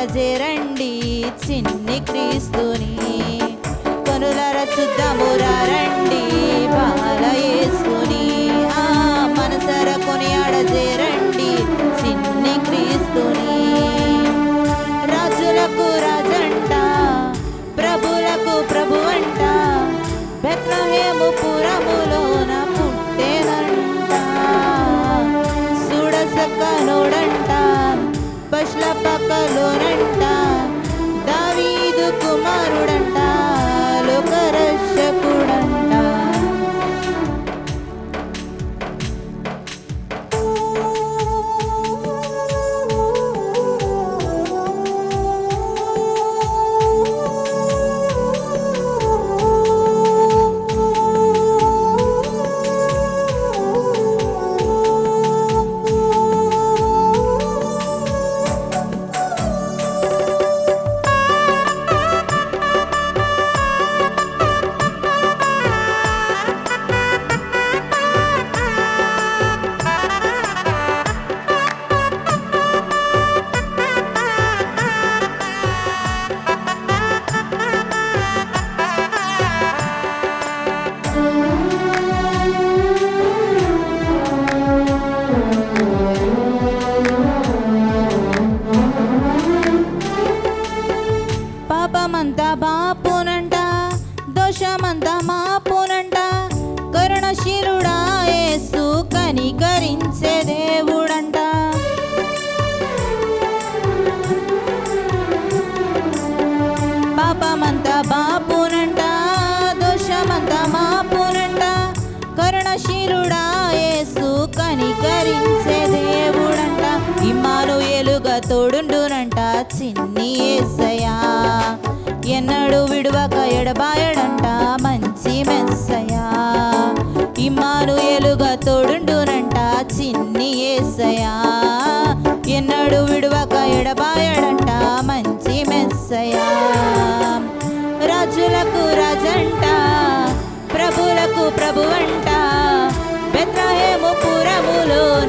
ప్రజరండి చిన్ని క్రీస్తుని. కనులర చూద్దామురా రండి. పక్కలోనంట. దావీదు కుమారుడంట. పాపమంతా బాపునంట దోషమంతా మాపునంట కరుణశీలుడా యేసు కనికరించే దేవుడంట కనికరించే దేవుడంట. ఇమ్మాను ఎలుగా తోడుండునంట. చిన్ని ఏసయా ఎన్నడు విడువక ఎడబాయడంట. మంచి మెస్సయా ఇమ్మాను ఎలుగా తోడుండునంట. చిన్ని ఏసయా ఎన్నడు విడువక ఎడబాయడంట. మంచి మెస్సయా రాజులకు రాజంట ప్రభులకు ప్రభువంట. పురములోన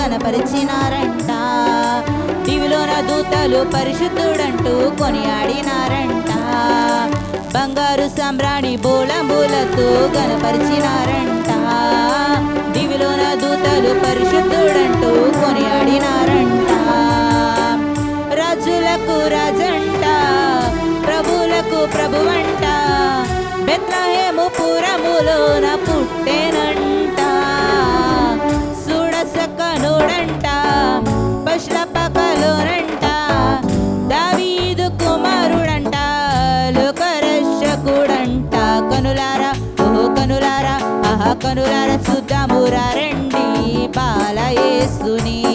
గనపరిచినారంట దివిలోన దూతలు పరిశుద్ధుడంటూ కొనియాడినారంట. బంగారు సమ్రాణి బోళంబులతో గనపరిచినారంట దివిలోన దూతలు పరిశుద్ధుడంటూ కొనియాడినారంట. రాజులకు రాజంట ప్రభులకు ప్రభువంట. బెత్లహేము పురములోన పుట్టెనంట కనులారా ఆహా చూద్దామురా రండి బాలయేసుని.